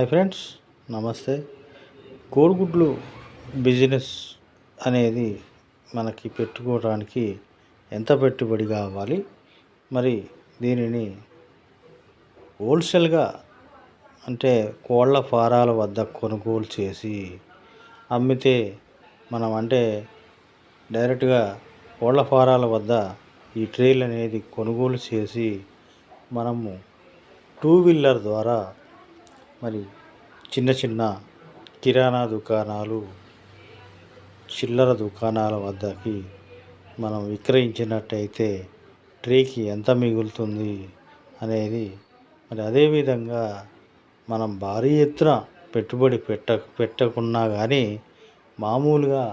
Hi friends నమస్తే. కోడిగుడ్లు business అనేది మనకి పెట్టుకోవడానికి ఎంత పెట్టుబడి కావాలి? మరి దీనిని హోల్సేల్గా అంటే కోళ్ళ ఫారాల వద్ద కొనుగోలు చేసి అమ్మితే మనం అంటే డైరెక్ట్గా కోళ్ళ ఫారాల వద్ద ఈ ట్రైల్ అనేది కొనుగోలు చేసి మనము టూ వీలర్ ద్వారా మరి చిన్న చిన్న కిరాణా దుకాణాలు చిల్లర దుకాణాల వద్దకి మనం విక్రయించినట్టయితే ట్రేకి ఎంత మిగులుతుంది అనేది మరి అదేవిధంగా మనం భారీ ఎత్తున పెట్టుబడి పెట్ట పెట్టకున్నా కానీ మామూలుగా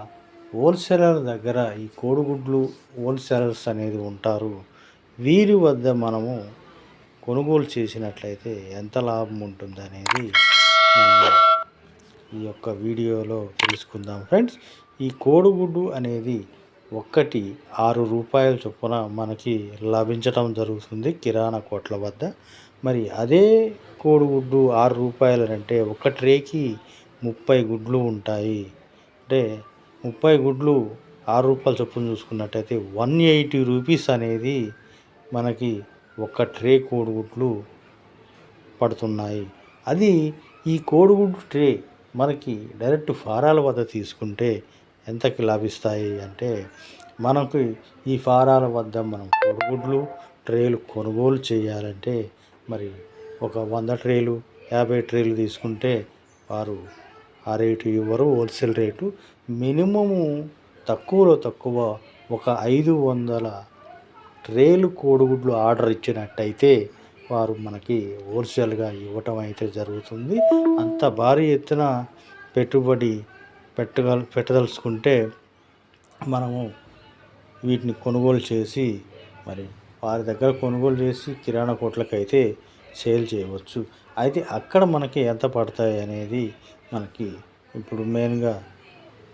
హోల్సేలర్ దగ్గర ఈ కోడిగుడ్లు హోల్సేలర్స్ అనేది ఉంటారు. వీరి వద్ద మనము కొనుగోలు చేసినట్లయితే ఎంత లాభం ఉంటుంది అనేది ఈ యొక్క వీడియోలో తెలుసుకుందాం. ఫ్రెండ్స్ ఈ కోడిగుడ్డు అనేది ఒక్కటి ఆరు రూపాయల చొప్పున మనకి లభించడం జరుగుతుంది కిరాణా కోట్ల వద్ద. మరి అదే కోడిగుడ్డు ఆరు రూపాయలు అంటే ఒక ట్రేకి ముప్పై గుడ్లు ఉంటాయి. అంటే ముప్పై గుడ్లు ఆరు రూపాయల చొప్పున చూసుకున్నట్టయితే వన్ ఎయిటీ రూపీస్ అనేది మనకి ఒక ట్రే కోడిగుడ్లు పడుతున్నాయి. అది ఈ కోడిగుడ్డు ట్రే మనకి డైరెక్ట్ ఫారాల వద్ద తీసుకుంటే ఎంతకి లాభిస్తాయి అంటే మనకు ఈ ఫారాల వద్ద మనం కోడిగుడ్లు ట్రేలు కొనుగోలు చేయాలంటే మరి ఒక వంద ట్రేలు యాభై ట్రేలు తీసుకుంటే వారు ఆ రేటు ఇవ్వరు. హోల్సేల్ రేటు మినిమము తక్కువలో తక్కువ ఒక ఐదు వందల ట్రేలు కోడిగుడ్లు ఆర్డర్ ఇచ్చినట్టయితే వారు మనకి హోల్సేల్గా ఇవ్వటం అయితే జరుగుతుంది. అంత భారీ ఎత్తున పెట్టుబడి పెట్టగల పెట్టదలుచుకుంటే మనము వీటిని కొనుగోలు చేసి మరి వారి దగ్గర కొనుగోలు చేసి కిరాణా కొట్లకైతే సేల్ చేయవచ్చు. అయితే అక్కడ మనకి ఎంత పడతాయి అనేది మనకి ఇప్పుడు మెయిన్గా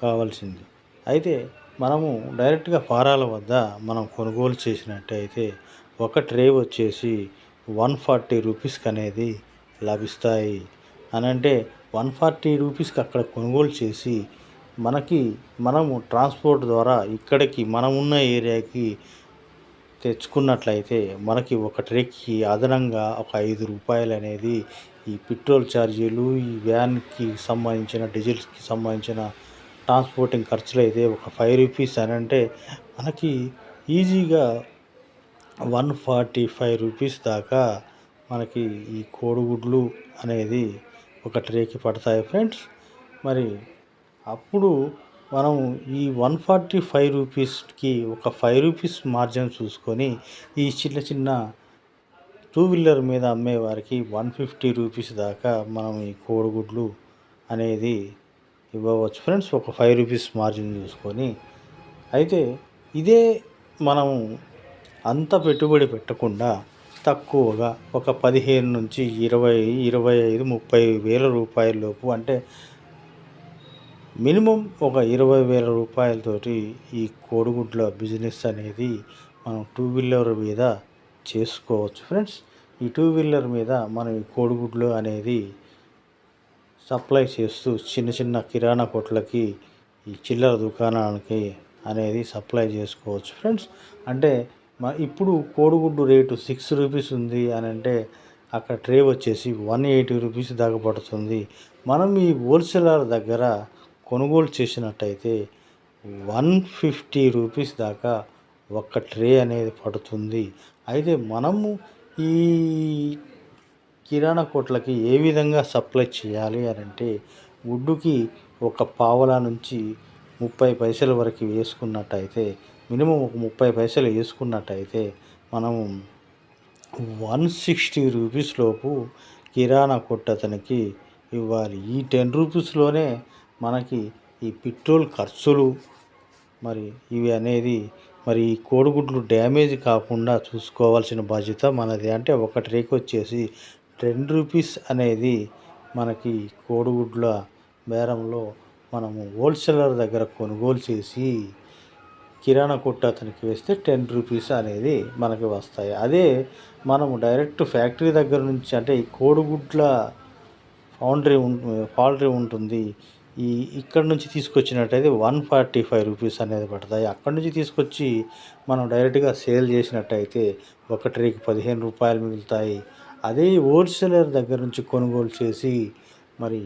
కావాల్సింది. అయితే మనము డైరెక్ట్గా ఫారాల వద్ద మనం కొనుగోలు చేసినట్టయితే ఒక ట్రే వచ్చేసి వన్ ఫార్టీ రూపీస్కి అనేది లభిస్తాయి. అని అంటే వన్ ఫార్టీ రూపీస్కి అక్కడ కొనుగోలు చేసి మనకి మనము ట్రాన్స్పోర్ట్ ద్వారా ఇక్కడికి మనం ఉన్న ఏరియాకి తెచ్చుకున్నట్లయితే మనకి ఒక ట్రేక్కి అదనంగా ఒక ఐదు రూపాయలు అనేది ఈ పెట్రోల్ ఛార్జీలు ఈ వ్యాన్కి సంబంధించిన డీజిల్కి సంబంధించిన ట్రాన్స్పోర్టింగ్ ఖర్చులు అయితే ఒక ఫైవ్ రూపీస్ అని అంటే మనకి ఈజీగా వన్ ఫార్టీ ఫైవ్ రూపీస్ దాకా మనకి ఈ కోడిగుడ్లు అనేది ఒక ట్రేకి పడతాయి ఫ్రెండ్స్. మరి అప్పుడు మనం ఈ వన్ ఫార్టీ ఫైవ్ రూపీస్కి ఒక ఫైవ్ రూపీస్ మార్జిన్ చూసుకొని ఈ చిన్న చిన్న టూ వీలర్ మీద అమ్మే వారికి వన్ ఫిఫ్టీ రూపీస్ దాకా మనం ఈ కోడిగుడ్లు అనేది ఇవ్వవచ్చు. ఫ్రెండ్స్ ఒక ఫైవ్ రూపీస్ మార్జిన్ చూసుకొని అయితే ఇదే మనం అంత పెట్టుబడి పెట్టకుండా తక్కువగా ఒక పదిహేను నుంచి ఇరవై ఇరవై ఐదు ముప్పై వేల రూపాయల లోపు అంటే మినిమం ఒక ఇరవై వేల రూపాయలతోటి ఈ కోడిగుడ్ల బిజినెస్ అనేది మనం టూ వీలర్ మీద చేసుకోవచ్చు. ఫ్రెండ్స్ ఈ టూ వీలర్ మీద మనం ఈ కోడిగుడ్లు అనేది సప్లై చేస్తూ చిన్న చిన్న కిరాణా కొట్లకి ఈ చిల్లర దుకాణాలకి అనేది సప్లై చేసుకోవచ్చు. ఫ్రెండ్స్ అంటే మ- ఇప్పుడు కోడిగుడ్డు రేటు సిక్స్ రూపీస్ ఉంది అని అంటే అక్కడ ట్రే వచ్చేసి వన్ ఎయిటీ రూపీస్ దాకా పడుతుంది. మనం ఈ హోల్సేలర్ దగ్గర కొనుగోలు చేసినట్టయితే వన్ ఫిఫ్టీ రూపీస్ దాకా ఒక్క ట్రే అనేది పడుతుంది. అయితే మనము ఈ కిరాణా కొట్లకి ఏ విధంగా సప్లై చేయాలి అని అంటే గుడ్డుకి ఒక పావలా నుంచి ముప్పై పైసల వరకు వేసుకున్నట్టయితే మినిమం ఒక ముప్పై పైసలు వేసుకున్నట్టయితే మనం వన్ సిక్స్టీ రూపీస్ లోపు కిరాణా కొట్టు అతనికి ఇవ్వాలి. ఈ టెన్ రూపీస్లోనే మనకి ఈ పెట్రోల్ ఖర్చులు మరి ఇవి అనేది మరి ఈ కోడిగుడ్లు డ్యామేజ్ కాకుండా చూసుకోవాల్సిన బాధ్యత మనది. అంటే ఒక ట్రేక్ వచ్చేసి టెన్ రూపీస్ అనేది మనకి కోడిగుడ్ల బేరంలో మనము హోల్సేలర్ దగ్గర కొనుగోలు చేసి కిరాణా కొట్టు అతనికి వేస్తే టెన్ రూపీస్ అనేది మనకి వస్తాయి. అదే మనము డైరెక్ట్ ఫ్యాక్టరీ దగ్గర నుంచి అంటే ఈ కోడిగుడ్ల ఫౌండరీ ఉం ఉంటుంది. ఈ ఇక్కడ నుంచి తీసుకొచ్చినట్టయితే వన్ ఫార్టీ ఫైవ్ రూపీస్ అనేది పడతాయి. అక్కడి నుంచి తీసుకొచ్చి మనం డైరెక్ట్గా సేల్ చేసినట్టయితే ఒక ట్రేకి పదిహేను రూపాయలు మిగులుతాయి. అదే హోల్సేలర్ దగ్గర నుంచి కొనుగోలు చేసి మరి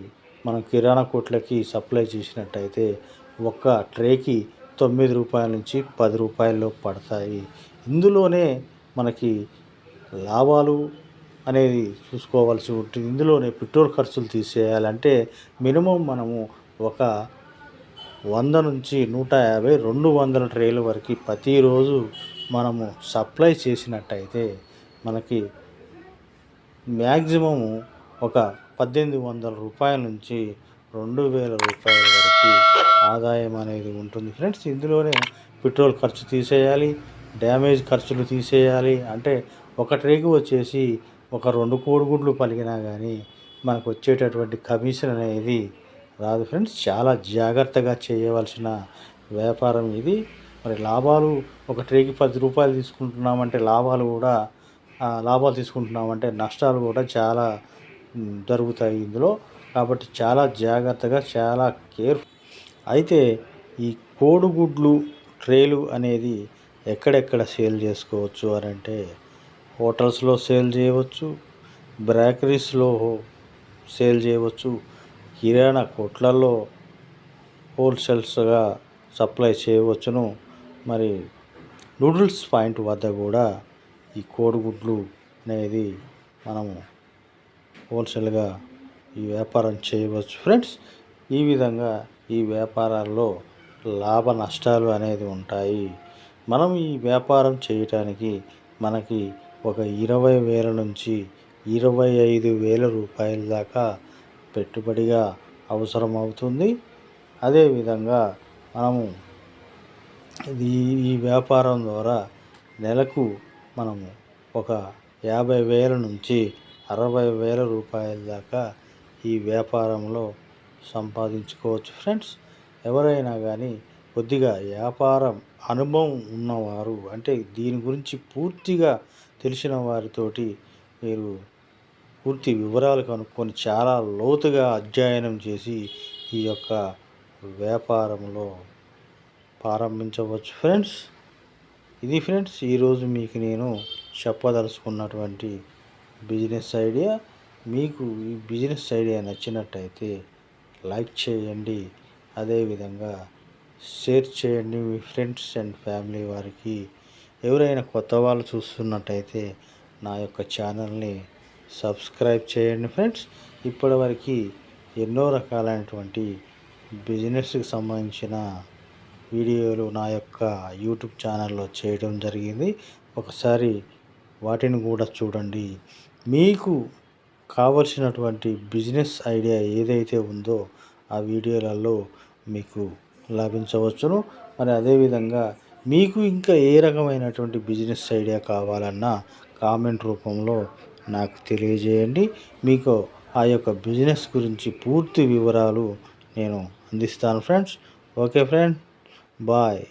మనం కిరాణా కొట్లకి సప్లై చేసినట్టయితే ఒక ట్రేకి తొమ్మిది రూపాయల నుంచి పది రూపాయల్లో పడతాయి. ఇందులోనే మనకి లాభాలు అనేది చూసుకోవాల్సి ఉంటుంది. ఇందులోనే పెట్రోల్ ఖర్చులు తీసేయాలంటే మినిమం మనము ఒక వంద నుంచి నూట యాభై రెండు వందల ట్రేల వరకు ప్రతిరోజు మనము సప్లై చేసినట్టయితే మనకి మ్యాక్సిమం ఒక పద్దెనిమిది వందల రూపాయల నుంచి రెండు వేల రూపాయల వరకు ఆదాయం అనేది ఉంటుంది. ఫ్రెండ్స్ ఇందులోనే పెట్రోల్ ఖర్చు తీసేయాలి డ్యామేజ్ ఖర్చులు తీసేయాలి. అంటే ఒక ట్రేకి వచ్చేసి ఒక రెండు కోడిగుడ్లు పలికినా కానీ మనకు వచ్చేటటువంటి కమిషన్ అనేది రాదు. ఫ్రెండ్స్ చాలా జాగ్రత్తగా చేయవలసిన వ్యాపారం ఇది. మరి లాభాలు ఒక ట్రేకి పది రూపాయలు తీసుకుంటున్నామంటే లాభాలు కూడా లాభాలు లాభాలు తీసుకుంటున్నామంటే నష్టాలు కూడా చాలా జరుగుతాయి ఇందులో. కాబట్టి చాలా జాగ్రత్తగా చాలా కేర్ అయితే ఈ కోడిగుడ్లు ట్రేలు అనేది ఎక్కడెక్కడ సేల్ చేసుకోవచ్చు అని అంటే హోటల్స్లో సేల్ చేయవచ్చు బ్రేకరీస్లో సేల్ చేయవచ్చు కిరాణా కొట్లలో హోల్సేల్స్గా సప్లై చేయవచ్చును. మరి నూడిల్స్ పాయింట్ వద్ద కూడా ఈ కోడిగుడ్లు అనేది మనము హోల్సేల్గా ఈ వ్యాపారం చేయవచ్చు. ఫ్రెండ్స్ ఈ విధంగా ఈ వ్యాపారాల్లో లాభ నష్టాలు అనేది ఉంటాయి. మనం ఈ వ్యాపారం చేయటానికి మనకి ఒక ఇరవై వేల నుంచి ఇరవై ఐదు వేల రూపాయల దాకా పెట్టుబడిగా అవసరం అవుతుంది. అదేవిధంగా మనము ఇది ఈ వ్యాపారం ద్వారా నెలకు మనము ఒక యాభై వేల నుంచి అరవై వేల రూపాయల దాకా ఈ వ్యాపారంలో సంపాదించుకోవచ్చు. ఫ్రెండ్స్ ఎవరైనా కానీ కొద్దిగా వ్యాపారం అనుభవం ఉన్నవారు అంటే దీని గురించి పూర్తిగా తెలిసిన వారితోటి మీరు పూర్తి వివరాలు కనుక్కొని చాలా లోతుగా అధ్యయనం చేసి ఈ యొక్క వ్యాపారంలో ప్రారంభించవచ్చు. ఫ్రెండ్స్ ఇది ఫ్రెండ్స్ ఈరోజు మీకు నేను చెప్పదలుచుకున్నటువంటి బిజినెస్ ఐడియా. మీకు ఈ బిజినెస్ ఐడియా నచ్చినట్టయితే లైక్ చేయండి. అదేవిధంగా షేర్ చేయండి మీ ఫ్రెండ్స్ అండ్ ఫ్యామిలీ వారికి. ఎవరైనా కొత్త వాళ్ళు చూస్తున్నట్టయితే నా యొక్క ఛానల్ని సబ్స్క్రైబ్ చేయండి ఫ్రెండ్స్. ఇప్పటివరకు ఎన్నో రకాలైనటువంటి బిజినెస్కి సంబంధించిన వీడియోలు నా యొక్క యూట్యూబ్ ఛానల్లో చేయడం జరిగింది. ఒకసారి వాటిని కూడా చూడండి. మీకు కావలసినటువంటి బిజినెస్ ఐడియా ఏదైతే ఉందో ఆ వీడియోలలో మీకు లభించవచ్చును. మరి అదేవిధంగా మీకు ఇంకా ఏ రకమైనటువంటి బిజినెస్ ఐడియా కావాలన్నా కామెంట్ రూపంలో నాకు తెలియజేయండి. మీకు ఆ యొక్క బిజినెస్ గురించి పూర్తి వివరాలు నేను అందిస్తాను ఫ్రెండ్స్. Okay friend. Bye.